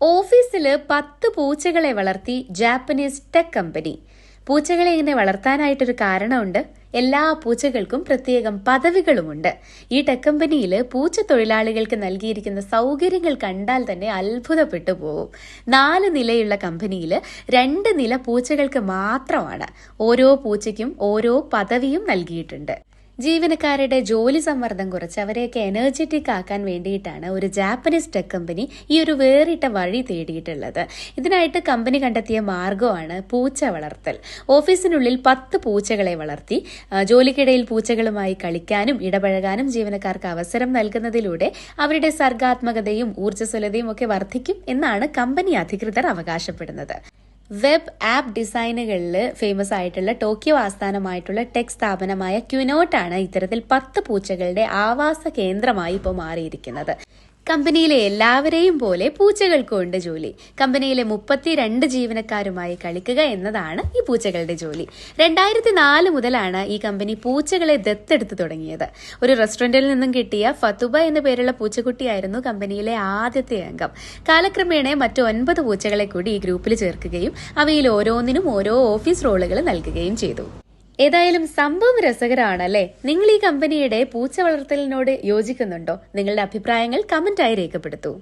ഓഫീസിൽ പത്ത് പൂച്ചകളെ വളർത്തി ജാപ്പനീസ് ടെക് കമ്പനി. പൂച്ചകളെ ഇങ്ങനെ വളർത്താനായിട്ടൊരു കാരണമുണ്ട്. എല്ലാ പൂച്ചകൾക്കും പ്രത്യേകം പദവികളുമുണ്ട്. ഈ ടെക് കമ്പനിയിൽ പൂച്ച തൊഴിലാളികൾക്ക് നൽകിയിരിക്കുന്ന സൗകര്യങ്ങൾ കണ്ടാൽ തന്നെ അത്ഭുതപ്പെട്ടു പോകും നാല് നിലയുള്ള കമ്പനിയിൽ രണ്ട് നില പൂച്ചകൾക്ക് മാത്രമാണ് ഓരോ പൂച്ചയ്ക്കും ഓരോ പദവിയും നൽകിയിട്ടുണ്ട്. ജീവനക്കാരുടെ ജോലി സമ്മർദ്ദം കുറച്ച് അവരെയൊക്കെ എനർജറ്റിക് ആക്കാൻ വേണ്ടിയിട്ടാണ് ഒരു ജാപ്പനീസ് ടെക് കമ്പനി ഈ ഒരു വേറിട്ട വഴി തേടിയിട്ടുള്ളത്. ഇതിനായിട്ട് കമ്പനി കണ്ടെത്തിയ മാർഗമാണ് പൂച്ച വളർത്തൽ. ഓഫീസിനുള്ളിൽ പത്ത് പൂച്ചകളെ വളർത്തി ജോലിക്കിടയിൽ പൂച്ചകളുമായി കളിക്കാനും ഇടപഴകാനും ജീവനക്കാർക്ക് അവസരം നൽകുന്നതിലൂടെ അവരുടെ സർഗാത്മകതയും ഊർജസ്വലതയും ഒക്കെ വർദ്ധിക്കും എന്നാണ് കമ്പനി അധികൃതർ അവകാശപ്പെടുന്നത്. വെബ് ആപ്പ് ഡിസൈനുകളിൽ ഫേമസ് ആയിട്ടുള്ള ടോക്കിയോ ആസ്ഥാനമായിട്ടുള്ള ടെക് സ്ഥാപനമായ ക്യുനോട്ടാണ് ഇത്തരത്തിൽ പത്ത് പൂച്ചകളുടെ ആവാസ കേന്ദ്രമായി ഇപ്പോൾ മാറിയിരിക്കുന്നത്. കമ്പനിയിലെ എല്ലാവരെയും പോലെ പൂച്ചകൾക്കും ഉണ്ട് ജോലി. കമ്പനിയിലെ മുപ്പത്തിരണ്ട് ജീവനക്കാരുമായി കളിക്കുക എന്നതാണ് ഈ പൂച്ചകളുടെ ജോലി. രണ്ടായിരത്തി നാല് മുതലാണ് ഈ കമ്പനി പൂച്ചകളെ ദത്തെടുത്ത് തുടങ്ങിയത്. ഒരു റെസ്റ്റോറന്റിൽ നിന്നും കിട്ടിയ ഫതുബ എന്ന പേരുള്ള പൂച്ചക്കുട്ടിയായിരുന്നു കമ്പനിയിലെ ആദ്യത്തെ അംഗം. കാലക്രമേണ മറ്റു ഒൻപത് പൂച്ചകളെ കൂടി ഈ ഗ്രൂപ്പിൽ ചേർക്കുകയും അവയിൽ ഓരോന്നിനും ഓരോ ഓഫീസ് റോളുകൾ നൽകുകയും ചെയ്തു. ഏതായാലും സംഭവം രസകരമാണ് രസകരമാണല്ലേ നിങ്ങൾ ഈ കമ്പനിയുടെ പൂച്ച വളർത്തലിനോട് യോജിക്കുന്നുണ്ടോ? നിങ്ങളുടെ അഭിപ്രായങ്ങൾ കമന്റായി രേഖപ്പെടുത്തൂ.